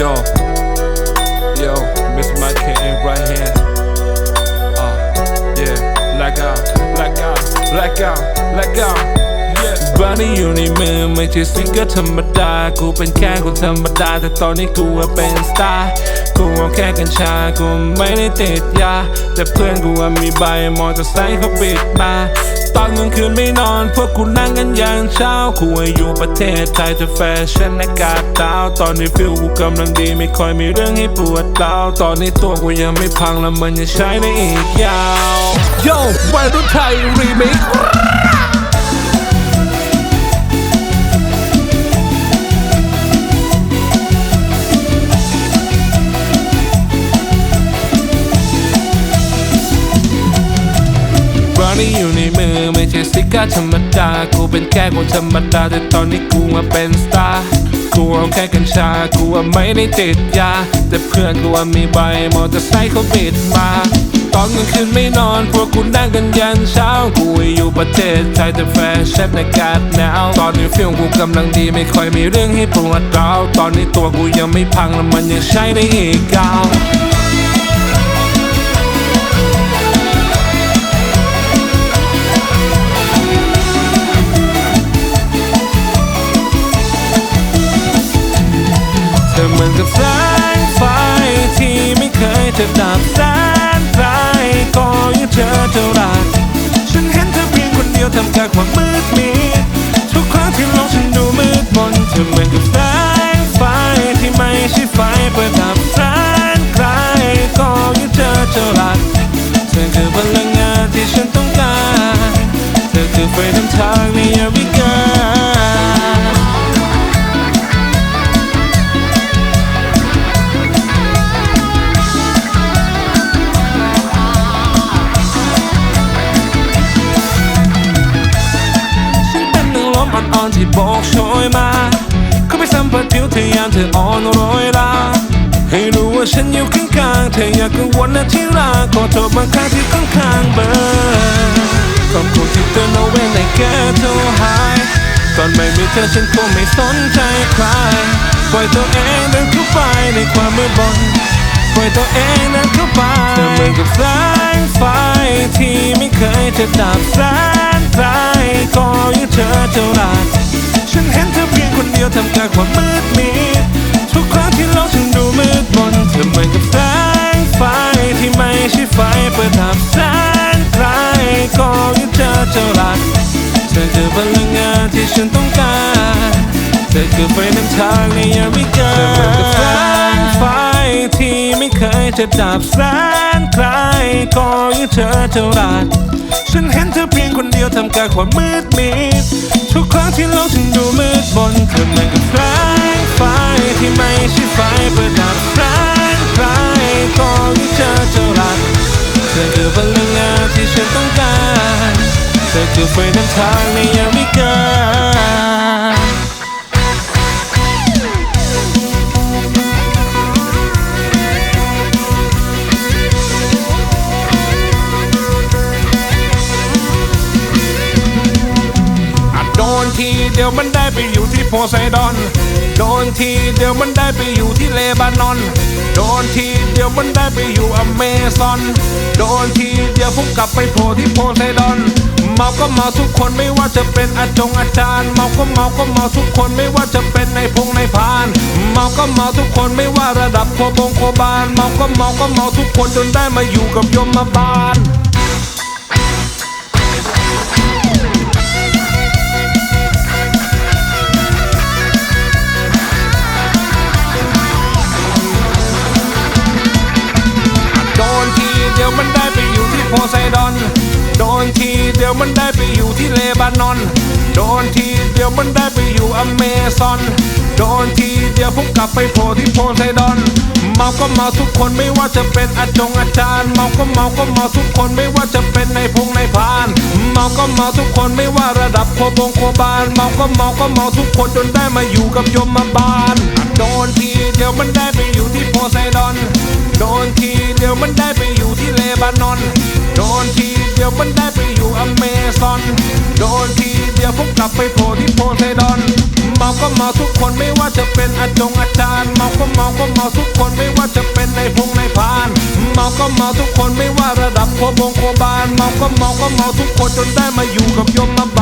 Yo, yo, Miss Mike in right hand. Uh, yeah, black out, black out, black out, black out. Yeah. บ้านที่อยู่ในมือไม่ใช่สิ่งก็ธรรมดา กูเป็นแค่คนธรรมดา แต่ตอนนี้กูเป็นสตาร์ กูเอาแค่กัญชา กูไม่ได้ติดยา แต่เพื่อนกูมีใบมอเตอร์ไซค์เขาบิดมา ตอนกลางคืนไม่นอน พวกกูนั่งกันยันเช้ากูว่าอยู่ประเทศไทยจะแฟชั่นอากาศดาวตอนนี้ฟิลกูกำลังดีไม่ค่อยมีเรื่องให้ปวดร้าวตอนนี้ตัวกูยังไม่พังแล้วมันยังใช้ได้อีกยาว Yo วัยรุ่นไทยรีมิก กเกอร์ธรรมดา กูเป็นแค่คนธรรมดา แต่ตอนนี้กูมาเป็นสตาร์กูเอาแค่กัญชา กูว่าไม่ได้ติดยา แต่เพื่อนกูว่ามีใบมอเตอร์ไซค์เขาบิดมา ตอนกลางคืนไม่นอน พวกกูนั่งกันยันเช้า กูอยู่ประเทศไทยแต่แฟชั่นอากาศหนาว ตอนนี้ฟิลกูกำลังดีไม่ค่อยมีเรื่องให้ปวดร้าว ตอนนี้ตัวกูยังไม่พังแล้วมันยังใช้ได้อีกยาว มือนกับแสงไฟที่ไม่เคยจะดับแสนไกลก็ยังเจอเท่าไรฉันเห็นเธอเพียงคนเดียวทำกลางความมืดมิดทุกครั้งที่ลกฉันดูมืดมนเธอเหมือนกับแสงไฟที่ไม่ใช่ไฟเปิดดับแสนไกลก็ยังเจอเท่าไรเธอคือพลังงานที่ฉันต้องการ เธอคือไฟนำทาง อ่อนที่โบกโชยมาเขาไปสัมผัสผิวเธอยามเธออ่อนโรยลาให้รู้ว่าฉันอยู่ข้างๆเธออย่ากังวลนะที่รักขอโทษบางครั้งที่ต้องข้างเบอร์ขอบคุณที่เตือนเอาไว้ในแก้ตัวหายก่อนไม่มีเธอฉันคงไม่สนใจใครปล่อยตัวเองเดินเข้าไปในความมืดมนปล่อยตัวเองนั้นเข้าไปเธอเหมือนกับแสงไฟที่ไม่เคยจะดับแสนไกล เจอเท่าไรฉันเห็นเธอเพียงคนเดียวทำกลางความมืดมิดทุกครั้งที่โลกฉันดูมืดมนเธอเหมือนกับแสงไฟที่ไม่ใช่ไฟเปิดดับแสนไกลก็ยังเจอเท่าไรเธอคือพลังงานที่ฉันต้องการเธอคือไฟนำทางในยามวิกาเธอเหมือนกับแสงไฟที่ไม่เคยจะดับแสนไกลก็ยังเธอเท่าไร ฉันเห็นเธอเพียงคนเดียวทำกลางความมืดมิดทุกครั้งที่โลกฉันดูมืดมนเธอเหมือนกับแสงไฟที่ไม่ใช่ไฟเปิดดับแสนไกลก็ยังเธอเท่าไรเธอคือพลังงานที่ฉันต้องการ เธอคือไฟนำทางในยามวิกาอ่ ยวมันได้ไปอยู่ที่โพไซดอน โดนทีเดียวมันได้ไปอยู่ที่เลบานอน โดนทีเดียวมันได้ไปอยู่อเมซอน โดนทีเดียวผมกลับไปโผล่ที่โพไซดอน เมาก็เมาทุกคนไม่ว่าจะเป็นอาจงอาจารย์ เมาก็เมาก็เมาทุกคนไม่ว่าจะเป็นในพงในพาน เมาก็เมาทุกคนไม่ว่าระดับโคบงโคบาน เมาก็เมาก็เมาทุกคนจนได้มาอยู่กับยมบาล โพไซดอน โดนทีเดียวมันได้ไปอยู่ที่เลบานอน โดนทีเดียวมันได้ไปอยู่อเมซอน โดนทีเดียวผมกลับไปโผล่ที่โพไซดอน เมาก็เมาทุกคนไม่ว่าจะเป็นอาจงอาจารย์ เมาก็เมาก็เมาทุกคนไม่ว่าจะเป็นในพงในพาน เมาก็เมาทุกคนไม่ว่าระดับโคบงโคบาน เมาก็เมาก็เมาทุกคนจนได้มาอยู่กับยมบาล โดนทีเดียวมันได้ไปอยู่ที่โพไซดอน โดนทีเดียวมันได้ไปอยู่ที่เลบานอน โดนทีเดียวมันได้ไปอยู่อเมซอน โดนทีเดียวผมกลับไปโผล่ที่โพไซดอน เมาก็เมาทุกคนไม่ว่าจะเป็นอาจงอาจารย์ เมาก็เมาก็เมาทุกคนไม่ว่าจะเป็นในพงในพาน เมาก็เมาทุกคนไม่ว่าระดับโคบงโคบาน เมาก็เมาก็เมาทุกคนจนได้มาอยู่กับยมมาบ